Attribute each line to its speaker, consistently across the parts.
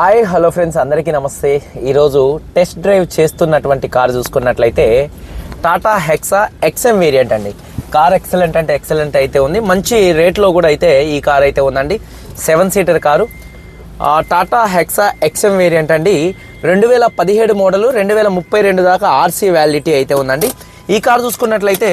Speaker 1: Hi hello friends అందరికీ నమస్తే. ఈరోజు టెస్ట్ డ్రైవ్ చేస్తున్నటువంటి కార్ చూసుకున్నట్లయితే టాటా హెక్సా ఎక్స్ఎం వేరియంట్ అండి. కార్ ఎక్సలెంట్ అంటే ఎక్సలెంట్ అయితే ఉంది. మంచి రేట్లో కూడా అయితే ఈ కార్ అయితే ఉందండి. Seven seater car. Tata Hexa XM variant అండి. రెండు వేల పదిహేడు మోడలు రెండు వేల ముప్పై రెండు దాకా ఆర్సీ వ్యాలిడిటీ అయితే ఉందండి. ఈ కార్ చూసుకున్నట్లయితే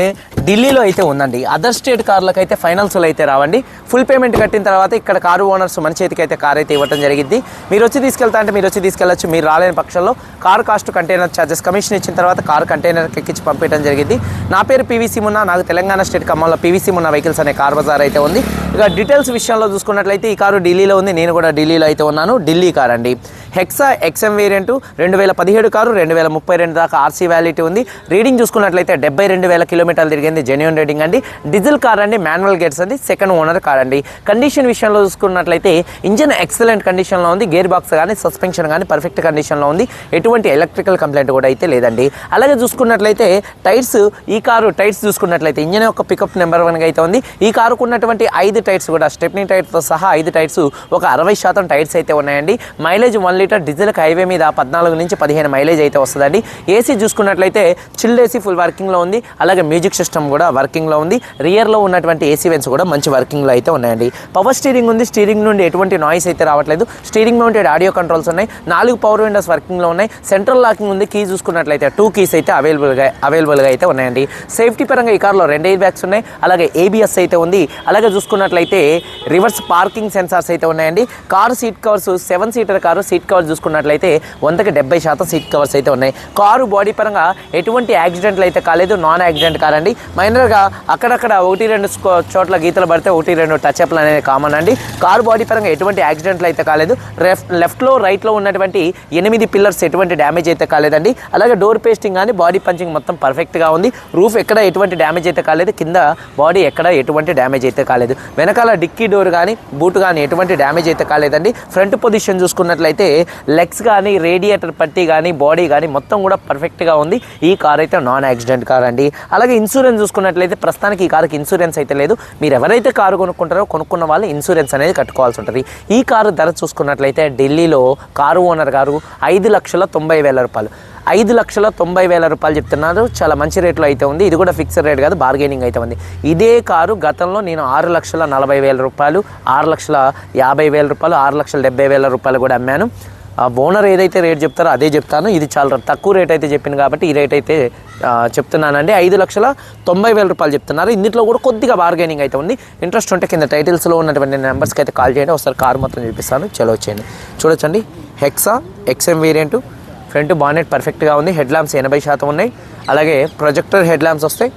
Speaker 1: ఢిల్లీలో అయితే ఉందండి. అదర్ స్టేట్ కార్లకు అయితే ఫైనాన్స్లో అయితే రావండి. ఫుల్ పేమెంట్ కట్టిన తర్వాత ఇక్కడ కారు ఓనర్స్ మన చేతికి అయితే కార్ అయితే ఇవ్వడం జరిగింది మీరు వచ్చి తీసుకెళ్తా అంటే మీరు వచ్చి తీసుకెళ్ళచ్చు. మీరు రాలేని పక్షంలో car cost container charges commission ఇచ్చిన తర్వాత కార్ కంటైనర్ ఎక్కించి పంపించడం జరిగింది నా పేరు పీవీసీ మున్న నాకు తెలంగాణ స్టేట్ ఖమ్మంలో పీవీసీ మున్న వెహికల్స్ అనే కార్ బజార్ అయితే ఉంది. ఇక డీటెయిల్స్ విషయంలో చూసుకున్నట్లయితే ఈ కారు ఢిల్లీలో ఉంది. నేను కూడా ఢిల్లీలో అయితే ఉన్నాను. ఢిల్లీ కార్ అండి. హెక్సా ఎక్స్ఎం వేరియంట్ రెండు వేల పదిహేడు కారు రెండు వేల ముప్పై రెండు దాకా ఆర్సీ వ్యాలిటీ ఉంది. రీడింగ్ చూసుకున్నట్లయితే అయితే డెబ్బై రెండు వేల కిలోమీటర్లు తిరిగింది జెన్యున్ రేటింగ్ అండి. డీజిల్ కార్ అండి మాన్యువల్ గేట్స్ అండి సెకండ్ ఓనర్ కార్ అండి. కండిషన్ విషయంలో చూసుకున్నట్లయితే ఇంజిన్ ఎక్సలెంట్ కండిషన్లో ఉంది. గేర్ బాక్స్ కానీ సస్పెన్షన్ కానీ పర్ఫెక్ట్ కండిషన్లో ఉంది. ఎటువంటి ఎలక్ట్రికల్ కంప్లైంట్ కూడా అయితే లేదండి. అలాగే చూసుకున్నట్లయితే టైర్స్ ఈ కారు టైర్స్ చూసుకున్నట్లయితే ఇంజిన్ యొక్క పికప్ నెంబర్ వన్గా అయితే ఉంది. ఈ కారుకు ఉన్నటువంటి ఐదు టైర్స్ కూడా స్టెప్నీ టైర్తో సహా ఐదు టైర్స్ ఒక అరవై శాతం టైర్స్ అయితే ఉన్నాయండి. Mileage one litre diesel highway మీద పద్నాలుగు నుంచి పదిహేను మైలేజ్ అయితే వస్తుందండి. ఏసీ చూసుకున్నట్లయితే చిల్డ్ ఏసీ ఫుల్ వర్కింగ్లో ఉంది. అలాగే మ్యూజిక్ సిస్టమ్ కూడా వర్కింగ్లో ఉంది. రియర్లో ఉన్నటువంటి ఏసీ వెన్స్ కూడా మంచి వర్కింగ్లో అయితే ఉన్నాయండి. పవర్ స్టీరింగ్ ఉంది. స్టీరింగ్ నుండి ఎటువంటి నాయిస్ అయితే రావట్లేదు. స్టీరింగ్ మౌంటెడ్ ఆడియో కంట్రోల్స్ ఉన్నాయి. నాలుగు పవర్ విండోస్ వర్కింగ్లో ఉన్నాయి. సెంట్రల్ లాకింగ్ ఉంది. కీ చూసుకున్నట్లయితే టూ కీస్ అయితే అవైలబుల్గా అవైలబుల్గా అయితే ఉన్నాయండి. సేఫ్టీ పరంగా ఈ కార్లో రెండు ఎయిర్ బ్యాగ్స్ ఉన్నాయి. అలాగే ఏబిఎస్ అయితే ఉంది. అలాగే చూసుకున్నట్లయితే రివర్స్ పార్కింగ్ సెన్సార్స్ అయితే ఉన్నాయండి. Car seat covers seven seater car seat covers చూసుకున్నట్లయితే వందకి డెబ్బై శాతం సీట్ కవర్స్ అయితే ఉన్నాయి. కారు బాడీ పరంగా ఎటువంటి యాక్సిడెంట్లు అయితే కాలేదు నాన్ యాక్సిడెంట్ కార్ అండి. మైనర్గా అక్కడక్కడ ఒకటి రెండు చోట్ల గీతలు పడితే ఒకటి రెండు టచ్ అప్లు అనేది కామన్ అండి. కారు బాడీ పరంగా ఎటువంటి యాక్సిడెంట్లు అయితే కాలేదు. లెఫ్ట్ లెఫ్ట్లో రైట్లో ఉన్నటువంటి ఎనిమిది పిల్లర్స్ ఎటువంటి డ్యామేజ్ అయితే కాలేదండి. అలాగే డోర్ పేస్టింగ్ కానీ బాడీ పంచింగ్ మొత్తం పర్ఫెక్ట్గా ఉంది. రూఫ్ ఎక్కడ ఎటువంటి డ్యామేజ్ అయితే కాలేదు. కింద బాడీ ఎక్కడ ఎటువంటి డ్యామేజ్ అయితే కాలేదు. వెనకాల డిక్కీ డోర్ కానీ బూట్ కానీ ఎటువంటి డ్యామేజ్ అయితే కాలేదండి. ఫ్రంట్ పొజిషన్ చూసుకున్నట్లయితే లెగ్స్ కానీ రేడియేటర్ పట్టి కానీ బాడీ కానీ మొత్తం కూడా పర్ఫెక్ట్గా ఉంది. ఈ కార్ అయితే నాన్ యాక్సిడెంట్ కార్ అండి అలాగే ఇన్సూరెన్స్ చూసుకున్నట్లయితే ప్రస్తుతానికి ఈ కార్కి ఇన్సూరెన్స్ అయితే లేదు. మీరు ఎవరైతే కారు కొనుక్కుంటారో కొనుక్కున్న వాళ్ళు ఇన్సూరెన్స్ అనేది కట్టుకోవాల్సి ఉంటుంది. ఈ కారు ధర చూసుకున్నట్లయితే ఢిల్లీలో కారు ఓనర్ గారు ఐదు లక్షల తొంభై వేల రూపాయలు. ఐదు లక్షల తొంభై వేల రూపాయలు చెప్తున్నారు. చాలా మంచి రేట్లో అయితే ఉంది. ఇది కూడా ఫిక్స్డ్ రేట్ కాదు బార్గెనింగ్ అయితే ఉంది. ఇదే కారు గతంలో నేను ఆరు లక్షల నలభై వేల రూపాయలు ఆరు లక్షల యాభై వేల రూపాయలు ఆరు లక్షల డెబ్బై వేల రూపాయలు కూడా అమ్మాను. ఆ ఓనర్ ఏదైతే రేట్ చెప్తారో అదే చెప్తాను. ఇది చాలా తక్కువ రేట్ అయితే చెప్పింది కాబట్టి ఈ రేట్ అయితే చెప్తున్నానండి. ఐదు లక్షల తొంభై వేల రూపాయలు చెప్తున్నారు. ఇందులో కూడా కొద్దిగా బార్గెనింగ్ అయితే ఉంది. ఇంట్రెస్ట్ ఉంటే కింద టైటిల్స్లో ఉన్నటువంటి నెంబర్స్కి అయితే కాల్ చేయండి. ఒకసారి కార్ మొత్తం చూపిస్తాను. చలో వచ్చేయండి చూడొచ్చండి. Hexa XM variant front bonnet పర్ఫెక్ట్గా ఉంది. హెడ్ ల్యాంప్స్ ఎనభై శాతం ఉన్నాయి. అలాగే ప్రొజెక్టర్ హెడ్ ల్యాంప్స్ వస్తాయి.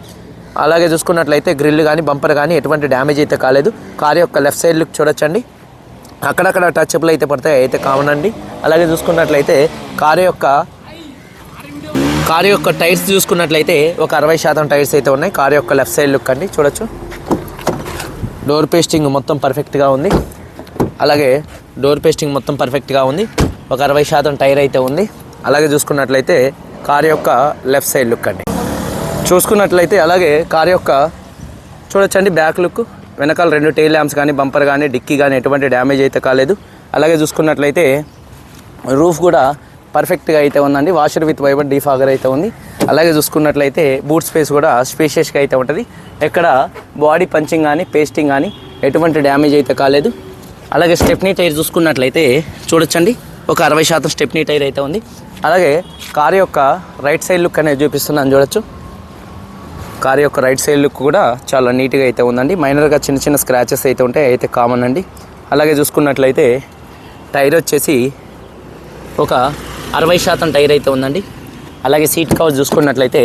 Speaker 1: అలాగే చూసుకున్నట్లయితే గ్రిల్ కానీ బంపర్ కానీ ఎటువంటి డ్యామేజ్ అయితే కాలేదు. కార్ యొక్క లెఫ్ట్ సైడ్ లుక్ చూడొచ్చండి. అక్కడక్కడ టచ్ అప్లు అయితే పడతాయి అయితే కామన్ అండి అలాగే చూసుకున్నట్లయితే కారు యొక్క కారు యొక్క టైర్స్ చూసుకున్నట్లయితే ఒక అరవై శాతం టైర్స్ అయితే ఉన్నాయి. కారు యొక్క లెఫ్ట్ సైడ్ లుక్ అండి చూడొచ్చు. డోర్ పేస్టింగ్ మొత్తం పర్ఫెక్ట్గా ఉంది. అలాగే డోర్ పేస్టింగ్ మొత్తం పర్ఫెక్ట్గా ఉంది. ఒక అరవై శాతం టైర్ అయితే ఉంది. అలాగే చూసుకున్నట్లయితే కార్ యొక్క లెఫ్ట్ సైడ్ లుక్ అండి. చూసుకున్నట్లయితే అలాగే కార్ యొక్క చూడొచ్చండి బ్యాక్ లుక్. వెనకాల రెండు టైల్ ల్యాంప్స్ కానీ బంపర్ కానీ డిక్కీ కానీ ఎటువంటి డ్యామేజ్ అయితే కాలేదు. అలాగే చూసుకున్నట్లయితే రూఫ్ కూడా పర్ఫెక్ట్గా అయితే ఉందండి. వాషర్ విత్ వైబర్ డీఫాగర్ అయితే ఉంది. అలాగే చూసుకున్నట్లయితే బూట్ స్పేస్ కూడా స్పేషియస్గా అయితే ఉంటుంది. ఎక్కడ బాడీ పంచింగ్ కానీ పేస్టింగ్ కానీ ఎటువంటి డ్యామేజ్ అయితే కాలేదు. అలాగే స్టెప్నీ టైర్ చూసుకున్నట్లయితే చూడొచ్చండి. ఒక అరవై శాతం స్టెప్నీ టైర్ అయితే ఉంది. అలాగే కార్ యొక్క రైట్ సైడ్ లుక్ అనేది చూపిస్తున్నాను చూడొచ్చు. కార్ యొక్క రైట్ సైడ్ లుక్ కూడా చాలా నీట్గా అయితే ఉందండి. మైనర్గా చిన్న చిన్న స్క్రాచెస్ అయితే ఉంటాయి అయితే కామన్ అండి. అలాగే చూసుకున్నట్లయితే టైర్ వచ్చేసి ఒక అరవై శాతం టైర్ అయితే ఉందండి. అలాగే సీట్ కవర్స్ చూసుకున్నట్లయితే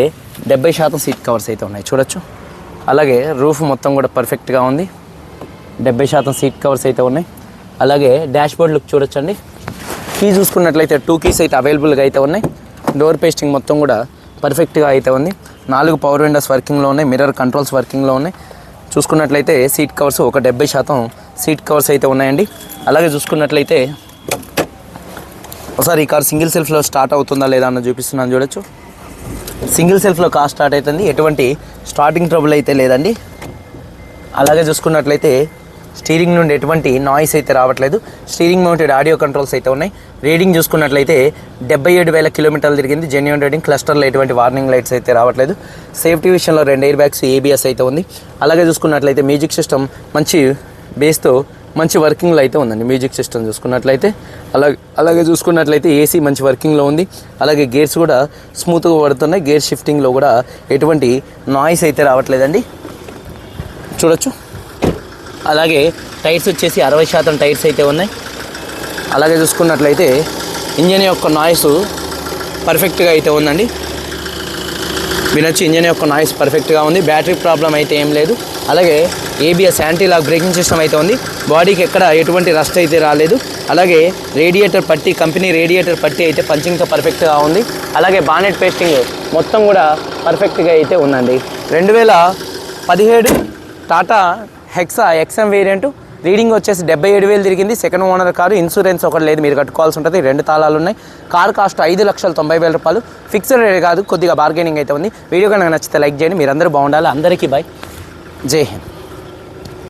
Speaker 1: డెబ్బై శాతం సీట్ కవర్స్ అయితే ఉన్నాయి. చూడొచ్చు. అలాగే రూఫ్ మొత్తం కూడా పర్ఫెక్ట్గా ఉంది. డెబ్బై శాతం సీట్ కవర్స్ అయితే ఉన్నాయి. అలాగే డాష్బోర్డ్ లుక్ చూడొచ్చండి. కీ చూసుకున్నట్లయితే టూ కీస్ అయితే అవైలబుల్గా అయితే ఉన్నాయి. డోర్ పేస్టింగ్ మొత్తం కూడా పర్ఫెక్ట్గా అయితే ఉంది. నాలుగు పవర్ విండోస్ వర్కింగ్లో ఉన్నాయి మిర్రర్ కంట్రోల్స్ వర్కింగ్లో ఉన్నాయి. చూసుకున్నట్లయితే సీట్ కవర్స్ ఒక డెబ్బై శాతం సీట్ కవర్స్ అయితే ఉన్నాయండి. అలాగే చూసుకున్నట్లయితే ఒకసారి ఈ కార్ సింగిల్ సెల్ఫ్లో స్టార్ట్ అవుతుందా లేదా అన్న చూపిస్తున్నాను చూడొచ్చు. సింగిల్ సెల్ఫ్లో కార్ స్టార్ట్ అవుతుంది. ఎటువంటి స్టార్టింగ్ ట్రబుల్ అయితే లేదండి. అలాగే చూసుకున్నట్లయితే స్టీరింగ్ నుండి ఎటువంటి నాయిస్ అయితే రావట్లేదు. స్టీరింగ్ మౌంటెడ్ ఆడియో కంట్రోల్స్ అయితే ఉన్నాయి. రీడింగ్ చూసుకున్నట్లయితే డెబ్బై ఏడు వేల కిలోమీటర్లు తిరిగింది. జెన్యున్ రేటింగ్ క్లస్టర్లో ఎటువంటి వార్నింగ్ లైట్స్ అయితే రావట్లేదు. సేఫ్టీ విషయంలో రెండు ఎయిర్ బ్యాగ్స్ ఏబిఎస్ అయితే ఉంది. అలాగే చూసుకున్నట్లయితే మ్యూజిక్ సిస్టమ్ మంచి బేస్తో మంచి వర్కింగ్లో అయితే ఉందండి. మ్యూజిక్ సిస్టమ్ చూసుకున్నట్లయితే. అలాగే అలాగే చూసుకున్నట్లయితే ఏసీ మంచి వర్కింగ్లో ఉంది. అలాగే గేర్స్ కూడా స్మూత్గా పడుతున్నాయి. గేర్ షిఫ్టింగ్లో కూడా ఎటువంటి నాయిస్ అయితే రావట్లేదండి. చూడొచ్చు. అలాగే టైర్స్ వచ్చేసి అరవై శాతం టైర్స్ అయితే ఉన్నాయి. అలాగే చూసుకున్నట్లయితే ఇంజన్ యొక్క నాయిస్ పర్ఫెక్ట్గా అయితే ఉందండి. వినొచ్చి ఇంజన్ యొక్క నాయిస్ పర్ఫెక్ట్గా ఉంది. బ్యాటరీ ప్రాబ్లం అయితే ఏం లేదు. అలాగే ABS anti lock braking system అయితే ఉంది. బాడీకి ఎక్కడ ఎటువంటి రస్ట్ అయితే రాలేదు. అలాగే రేడియేటర్ పట్టి కంపెనీ రేడియేటర్ పట్టి అయితే పంచింగ్తో పర్ఫెక్ట్గా ఉంది. అలాగే బానెట్ పేస్టింగ్ మొత్తం కూడా పర్ఫెక్ట్గా అయితే ఉందండి. రెండు వేల పదిహేడు Tata Hexa XM variant. Reading వచ్చేసి డెబ్బై ఏడు వేలు తిరిగింది. సెకండ్ ఓనర్ కారు ఇన్సూరెన్స్ ఒకటి లేదు. మీరు కట్టుకోవాల్సి ఉంటుంది. రెండు తాళాలు ఉన్నాయి. కార్ కాస్ట్ ఐదు లక్షల తొంభై వేల రూపాయలు. ఫిక్స్డ్ రేట్ కాదు. కొద్దిగా బార్గెనింగ్ అయితే ఉంది. వీడియో కనుక నచ్చితే లైక్ చేయండి. మీరందరూ బాగుండాలి. అందరికీ బాయ్. జై హింద్.